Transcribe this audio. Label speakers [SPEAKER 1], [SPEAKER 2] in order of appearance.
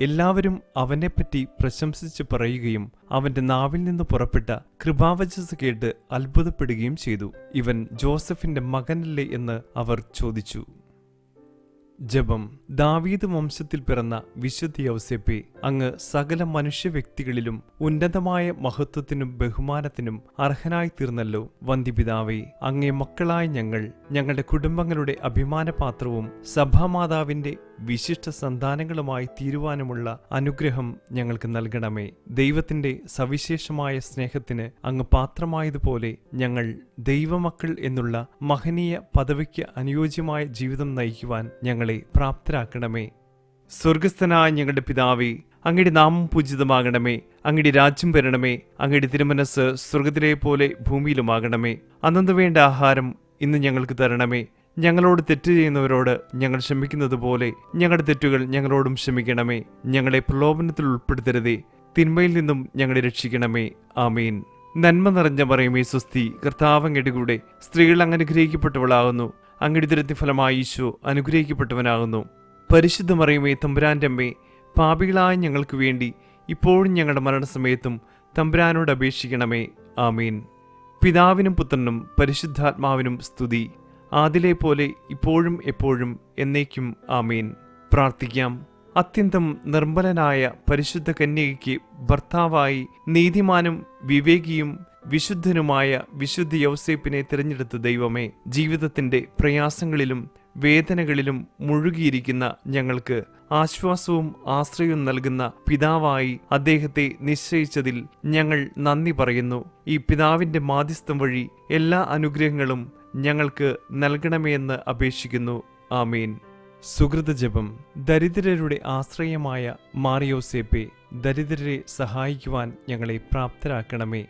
[SPEAKER 1] എല്ലാവരും അവനെപ്പറ്റി പ്രശംസിച്ച് പറയുകയും അവന്റെ നാവിൽ നിന്ന് പുറപ്പെട്ട കൃപാവചസ് കേട്ട് അത്ഭുതപ്പെടുകയും ചെയ്തു. ഇവൻ ജോസഫിന്റെ മകനല്ലേ എന്ന് അവർ ചോദിച്ചു. ജപം. ദാവീദ് വംശത്തിൽ പിറന്ന വിശുദ്ധി ഔസേപ്പെ അങ്ങ് സകല മനുഷ്യ വ്യക്തികളിലും ഉന്നതമായ മഹത്വത്തിനും ബഹുമാനത്തിനും അർഹനായി തീർന്നല്ലോ വന്ദിപിതാവേ അങ്ങേ മക്കളായ ഞങ്ങൾ ഞങ്ങളുടെ കുടുംബങ്ങളുടെ അഭിമാനപാത്രവും സഭാമാതാവിന്റെ വിശിഷ്ട സന്താനങ്ങളുമായി തീരുവാനുമുള്ള അനുഗ്രഹം ഞങ്ങൾക്ക് നൽകണമേ. ദൈവത്തിന്റെ സവിശേഷമായ സ്നേഹത്തിന് അങ്ങ് പാത്രമായതുപോലെ ഞങ്ങൾ ദൈവമക്കൾ എന്നുള്ള മഹനീയ പദവിക്ക് അനുയോജ്യമായ ജീവിതം നയിക്കുവാൻ ഞങ്ങളെ പ്രാപ്തരാക്കണമേ. സ്വർഗസ്ഥനായ ഞങ്ങളുടെ പിതാവേ അങ്ങയുടെ നാമം പൂജിതമാകണമേ. അങ്ങയുടെ രാജ്യം വരണമേ. അങ്ങയുടെ തിരുമനസ് സ്വർഗത്തിലെ പോലെ ഭൂമിയിലുമാകണമേ. അന്നു വേണ്ട ആഹാരം ഇന്ന് ഞങ്ങൾക്ക് തരണമേ. ഞങ്ങളോട് തെറ്റ് ചെയ്യുന്നവരോട് ഞങ്ങൾ ക്ഷമിക്കുന്നത് പോലെ ഞങ്ങളുടെ തെറ്റുകൾ ഞങ്ങളോടും ക്ഷമിക്കണമേ. ഞങ്ങളെ പ്രലോഭനത്തിൽ ഉൾപ്പെടുത്തരുതേ. തിന്മയിൽ നിന്നും ഞങ്ങളെ രക്ഷിക്കണമേ. ആമീൻ. നന്മ നിറഞ്ഞ പറയുമേ സ്വസ്തി കർത്താവങ്ങയുടെ കൂടെ സ്ത്രീകൾ അങ്ങ് അനുഗ്രഹിക്കപ്പെട്ടവളാകുന്നു അങ്ങയുടെ ദുരത്തി ഫലമായി ഈശോ അനുഗ്രഹിക്കപ്പെട്ടവനാകുന്നു. പരിശുദ്ധ മറിയുമേ തമ്പുരാന്റെ അമ്മേ പാപികളായ ഞങ്ങൾക്ക് വേണ്ടി ഇപ്പോഴും ഞങ്ങളുടെ മരണസമയത്തും തമ്പുരാനോട് അപേക്ഷിക്കണമേ. ആമീൻ. പിതാവിനും പുത്രനും പരിശുദ്ധാത്മാവിനും സ്തുതി. ആദിലെ പോലെ ഇപ്പോഴും എപ്പോഴും എന്നേക്കും ആമീൻ. പ്രാർത്ഥിക്കാം. അത്യന്തം നിർമ്മലനായ പരിശുദ്ധ കന്യകയ്ക്ക് ഭർത്താവായി നീതിമാനും വിവേകിയും വിശുദ്ധനുമായ വിശുദ്ധ യൗസേപ്പിനെ തിരഞ്ഞെടുത്ത ദൈവമേ ജീവിതത്തിന്റെ പ്രയാസങ്ങളിലും വേദനകളിലും മുഴുകിയിരിക്കുന്ന ഞങ്ങൾക്ക് ആശ്വാസവും ആശ്രയവും നൽകുന്ന പിതാവായി അദ്ദേഹത്തെ നിശ്ചയിച്ചതിൽ ഞങ്ങൾ നന്ദി പറയുന്നു. ഈ പിതാവിന്റെ മാധ്യസ്ഥം വഴി എല്ലാ അനുഗ്രഹങ്ങളും ഞങ്ങൾക്ക് നൽകണമേയെന്ന് അപേക്ഷിക്കുന്നു. ആമീൻ. സുഹൃത ജപം. ദരിദ്രരുടെ ആശ്രയമായ മാറിയോസേപ്പെ ദരിദ്രരെ സഹായിക്കുവാൻ ഞങ്ങളെ പ്രാപ്തരാക്കണമേ.